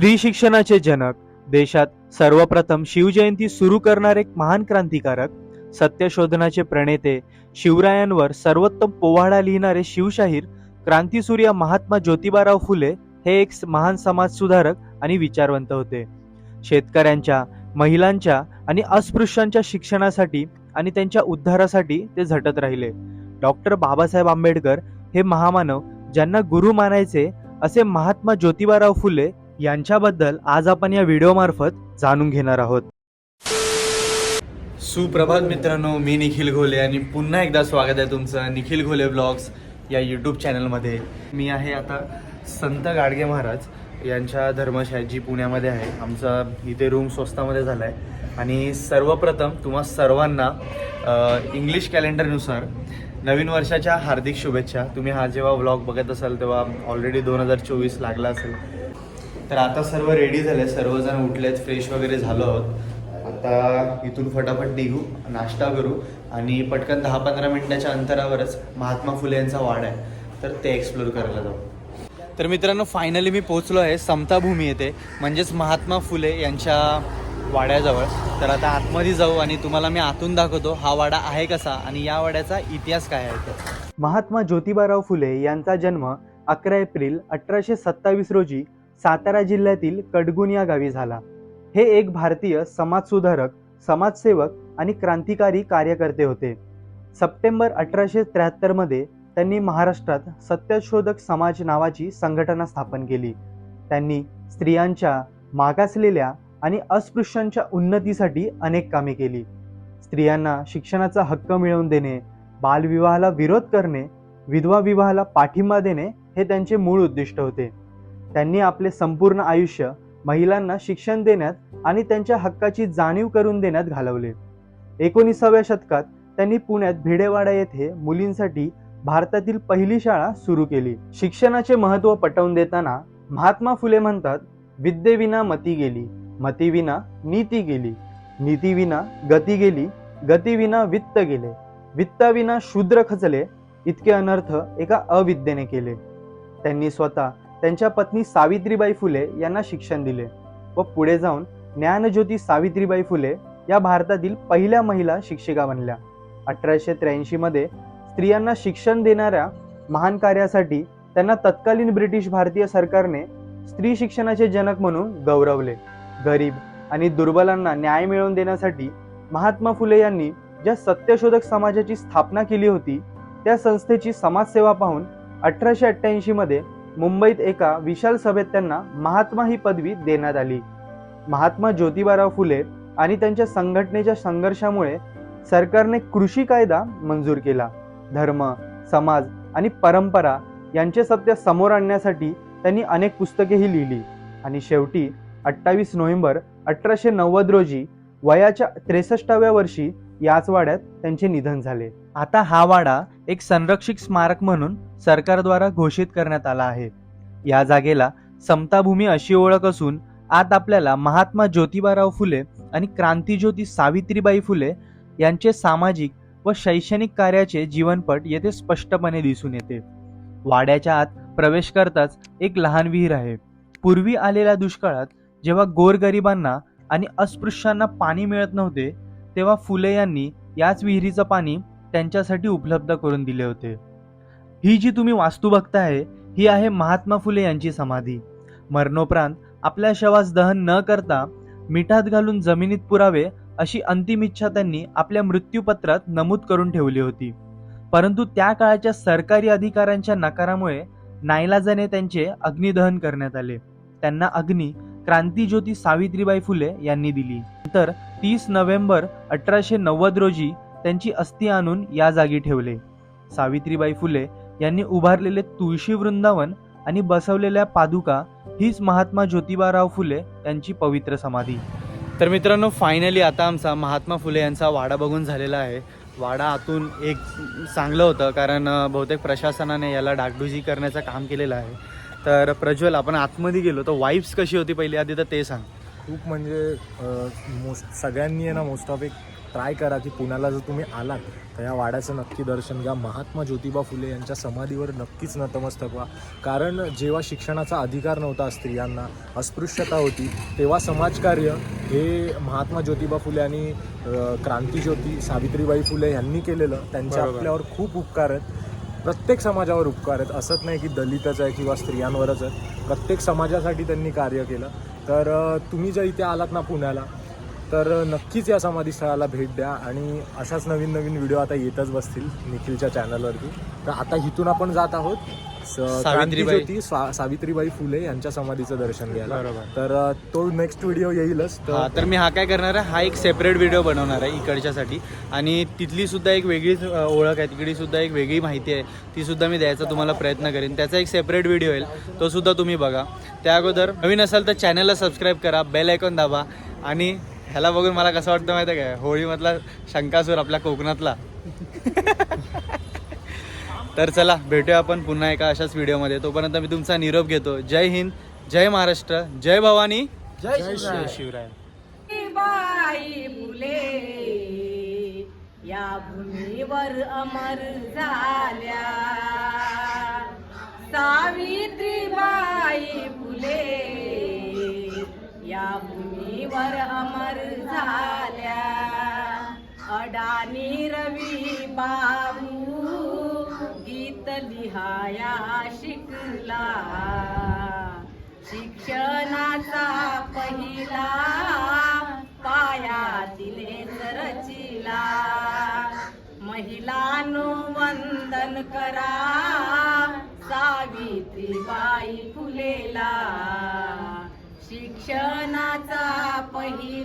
स्त्री शिक्षणाचे जनक देशात सर्वप्रथम शिवजयंती सुरू करणारे एक महान क्रांतिकारक सत्यशोधनाचे प्रणेते शिवरायांवर सर्वोत्तम पोवाडा लिहिणारे शिवशाहीर क्रांतीसूर्या महात्मा ज्योतिबाराव फुले हे एक महान समाजसुधारक आणि विचारवंत होते. शेतकऱ्यांच्या महिलांच्या आणि अस्पृश्यांच्या शिक्षणासाठी आणि त्यांच्या उद्धारासाठी ते झटत राहिले. डॉक्टर बाबासाहेब आंबेडकर हे महामानव ज्यांना गुरु मानायचे असे महात्मा ज्योतिबाराव फुले यांच्याबद्दल आज आपण या व्हिडिओमार्फत जाणून घेणार आहोत. सुप्रभात मित्रांनो मी निखिल घोले आणि पुन्हा एकदा स्वागत आहे तुमचं निखिल घोले ब्लॉग्स या यूट्यूब चॅनलमध्ये मी आहे आता संत गाडगे महाराज यांच्या धर्मशाळेत जी पुण्यामध्ये आहे. आमचा इथे रूम स्वस्तामध्ये झाला आहे आणि सर्वप्रथम तुम्हा सर्वांना इंग्लिश कॅलेंडरनुसार नवीन वर्षाच्या हार्दिक शुभेच्छा. तुम्ही हा जेव्हा व्लॉग बघत असाल तेव्हा ऑलरेडी दोन हजार चोवीस लागला असेल. तर आता सर्व रेडी झाले सर्वजण उठलेत फ्रेश वगैरे झालो आहोत. आता इथून फटाफट निघू नाश्ता करू आणि पटकन दहा पंधरा मिनिटाच्या अंतरावरच महात्मा फुले यांचा वाडा आहे. तर ते एक्सप्लोर करायला जाऊ. तर मित्रांनो फायनली मी पोहोचलो आहे समताभूमी येथे म्हणजेच महात्मा फुले यांच्या वाड्याजवळ. तर आता आतमध्ये जाऊ आणि तुम्हाला मी आतून दाखवतो हा वाडा आहे कसा आणि या वाड्याचा इतिहास काय आहे तर महात्मा ज्योतिबाराव फुले यांचा जन्म अकरा एप्रिल अठराशे सत्तावीस रोजी सातारा जिल्ह्यातील कडगुण या गावी झाला. हे एक भारतीय समाजसुधारक समाजसेवक आणि क्रांतिकारी कार्यकर्ते होते. सप्टेंबर अठराशे त्र्याहत्तरमध्ये त्यांनी महाराष्ट्रात सत्यशोधक समाज नावाची संघटना स्थापन केली. त्यांनी स्त्रियांच्या मागासलेल्या आणि अस्पृश्यांच्या उन्नतीसाठी अनेक कामे केली. स्त्रियांना शिक्षणाचा हक्क मिळवून देणे बालविवाहाला विरोध करणे विधवा विवाहाला पाठिंबा देणे हे त्यांचे मूळ उद्दिष्ट होते. त्यांनी आपले संपूर्ण आयुष्य महिलांना शिक्षण देण्यात आणि त्यांच्या हक्काची जाणीव करून देण्यात घालवले. एकोणीसाव्या शतकात त्यांनी पुण्यात भिडेवाडा येथे मुलींसाठी भारतातील पहिली शाळा सुरू केली. शिक्षणाचे महत्त्व पटवून देताना महात्मा फुले म्हणतात विद्येविना मती गेली मतीविना नीती गेली. नीतीविना गती गेली गतीविना वित्त गेले. वित्ताविना शूद्र खचले इतके अनर्थ एका अविद्येने केले. त्यांनी स्वतः त्यांच्या पत्नी सावित्रीबाई फुले यांना शिक्षण दिले व पुढे जाऊन ज्ञानज्योती सावित्रीबाई फुले या भारतातील पहिल्या महिला शिक्षिका बनल्या. अठराशे त्र्याऐंशीमध्ये स्त्रियांना शिक्षण देणाऱ्या महान कार्यासाठी त्यांना तत्कालीन ब्रिटिश भारतीय सरकारने स्त्री शिक्षणाचे जनक म्हणून गौरवले. गरीब आणि दुर्बलांना न्याय मिळवून देण्यासाठी महात्मा फुले यांनी ज्या सत्यशोधक समाजाची स्थापना केली होती त्या संस्थेची समाजसेवा पाहून अठराशे अठ्ठ्याऐंशीमध्ये मध्ये मुंबईत एका विशाल सभेत त्यांना महात्मा ही पदवी देण्यात आली. महात्मा ज्योतिबाराव फुले आणि त्यांच्या संघटनेच्या संघर्षामुळे सरकारने कृषी कायदा मंजूर केला. धर्म समाज आणि परंपरा यांचे सत्य समोर आणण्यासाठी त्यांनी अनेक पुस्तकेही लिहिली. आणि शेवटी अठ्ठावीस नोव्हेंबर अठराशे नव्वद रोजी वयाच्या त्रेसष्टाव्या वर्षी याच वाड्यात त्यांचे निधन झाले. आता हा वाडा एक संरक्षित स्मारक म्हणून सरकारद्वारा घोषित करण्यात आला आहे. या जागेला समताभूमी अशी ओळख असून आत आपल्याला महात्मा ज्योतिबाराव फुले आणि क्रांतीज्योती सावित्रीबाई फुले यांचे सामाजिक व शैक्षणिक कार्याचे जीवनपट येथे स्पष्टपणे दिसून येते. वाड्याच्या आत प्रवेश करताच एक लहान विहीर आहे. पूर्वी आलेल्या दुष्काळात जेव्हा गोरगरिबांना आणि अस्पृश्यांना पाणी मिळत नव्हते तेव्हा फुले यांनी याच विहिरीचं पाणी त्यांच्यासाठी उपलब्ध करून दिले होते. ही जी तुम्ही वास्तू बघताय ही आहे महात्मा फुले यांची समाधी. मरणोपरांत आपल्या शवास दहन न करता मिठात घालून जमिनीत पुरावे अशी अंतिम इच्छा त्यांनी आपल्या मृत्यूपत्रात नमूद करून ठेवली होती. परंतु त्या काळाच्या सरकारी अधिकाऱ्यांच्या नकारामुळे नाईलाजाने त्यांचे अग्निदहन करण्यात आले. त्यांना अग्नी क्रांतीज्योती सावित्रीबाई फुले यांनी दिली. नंतर तीस नोव्हेंबर अठराशे नव्वद रोजी त्यांची अस्थि आणून या जागी ठेवले. सावित्रीबाई फुले यांनी उभारलेले तुळशी वृंदावन आणि बसवलेल्या पादुका हीच महात्मा ज्योतिबाराव फुले यांची पवित्र समाधी. तर मित्रांनो फायनली आता आमचा महात्मा फुले यांचा वाडा बघून झालेला आहे. वाडा आतून एक चांगलं होतं कारण बहुतेक प्रशासनाने याला डागडुजी करण्याचं काम केलेलं आहे. तर प्रज्वल आपण आतमध्ये गेलो तर वाईफ्स कशी होती पहिली? आधी तर ते सांग. खूप म्हणजे मोस्ट सगळ्यांनी आहे ना मोस्ट ऑफ एक ट्राय करा की पुण्याला जर तुम्ही आलात तर या वाड्याचं नक्की दर्शन घ्या. महात्मा ज्योतिबा फुले यांच्या समाधीवर नक्कीच नतमस्तक व्हा. कारण जेव्हा शिक्षणाचा अधिकार नव्हता स्त्रियांना अस्पृश्यता होती तेव्हा समाजकार्य हे महात्मा ज्योतिबा फुले आणि क्रांतीज्योती सावित्रीबाई फुले यांनी केलेलं. त्यांचे बरोबर. आपल्यावर खूप उपकार आहेत. प्रत्येक समाजावर उपकार आहेत. असंच नाही की दलितच आहे किंवा स्त्रियांवरच आहे प्रत्येक समाजासाठी त्यांनी कार्य केलं. तर तुम्ही जर इथे आलात ना पुण्याला तर नक्कीच या समाधी स्थळाला भेट द्या आणि अशाच नवीन नवीन व्हिडिओ आता येतच बसतील निखिलच्या चॅनलवरती. तर आता इथून आपण जात आहोत. सावित्रीबाई. सावित्रीबाई फुले यांच्या समाधीचं दर्शन घ्यायला. बरोबर. तर तो नेक्स्ट व्हिडिओ येईलच तर मी हा काय करणार आहे हा एक सेपरेट व्हिडिओ बनवणार आहे इकडच्यासाठी. आणि तिथली सुद्धा एक वेगळीच ओळख आहे तिकडे सुद्धा एक वेगळी माहिती आहे. ती सुद्धा मी द्यायचा तुम्हाला प्रयत्न करेन. त्याचा एक सेपरेट व्हिडिओ येईल तो सुद्धा तुम्ही बघा. त्या अगोदर नवीन असाल तर चॅनलला सबस्क्राईब करा बेल आयकॉन दाबा. आणि ह्याला बघून मला कसं वाटतं माहिती आहे काय? होळीमधला शंकासूर आपल्या कोकणातला. तर चला भेटूया आपण पुन्हा एका अशाच व्हिडिओमध्ये. तोपर्यंत मी तुमचा निरोप घेतो. जय हिंद जय महाराष्ट्र जय भवानी. जय शिवराय. बाई फुले या भूमीवर अमर झाल्या. सावित्रीबाई फुले या अमर अमर झाल्या. अडानी रवी बाबू गीत लिहाया शिकला. शिक्षणाचा पहिला पाया दिले रचिला. महिलांनो वंदन करा सावित्रीबाई फुलेला. शिक्षण पहिला